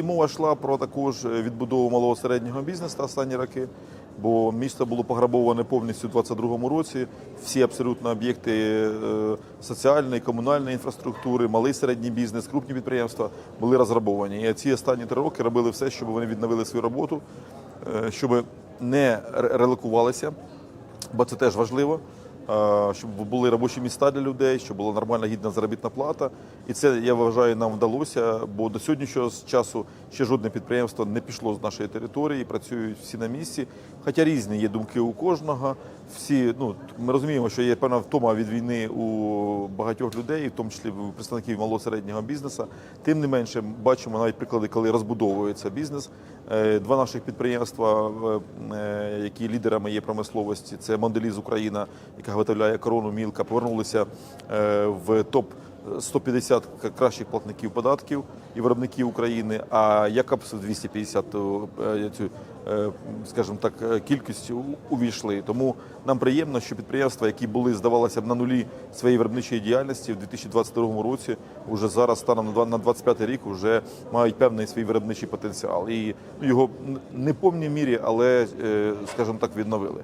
І мова йшла про також відбудову малого середнього бізнесу останні роки. Бо місто було пограбоване повністю у 2022 році. Всі абсолютно об'єкти е, соціальної, комунальної інфраструктури, малий середній бізнес, крупні підприємства були розграбовані. І ці останні три роки робили все, щоб вони відновили свою роботу, е, щоб не релокувалися, бо це теж важливо. Щоб були робочі міста для людей, щоб була нормальна гідна заробітна плата, і це я вважаю, нам вдалося. Бо до сьогоднішнього часу ще жодне підприємство не пішло з нашої території, працюють всі на місці. Хоча різні є думки у кожного. Всі ну ми розуміємо, що є певна втома від війни у багатьох людей, в тому числі представників малого середнього бізнесу. Тим не менше, бачимо навіть приклади, коли розбудовується бізнес. Е, Два наших підприємства, е, які лідерами є промисловості, це Монделіз Україна, яка виготовляє корону Мілка, повернулися е, в топ 150 к- кращих платників податків і виробників України. А Якобс в 250 е, цю, е, скажімо так, кількість увійшли. Тому нам приємно, що підприємства, які були здавалося б на нулі своєї виробничої діяльності в 2022 році, уже зараз станом на два- на 25 рік вже мають певний свій виробничий потенціал. І ну, його не повній мірі, але, скажімо так, відновили.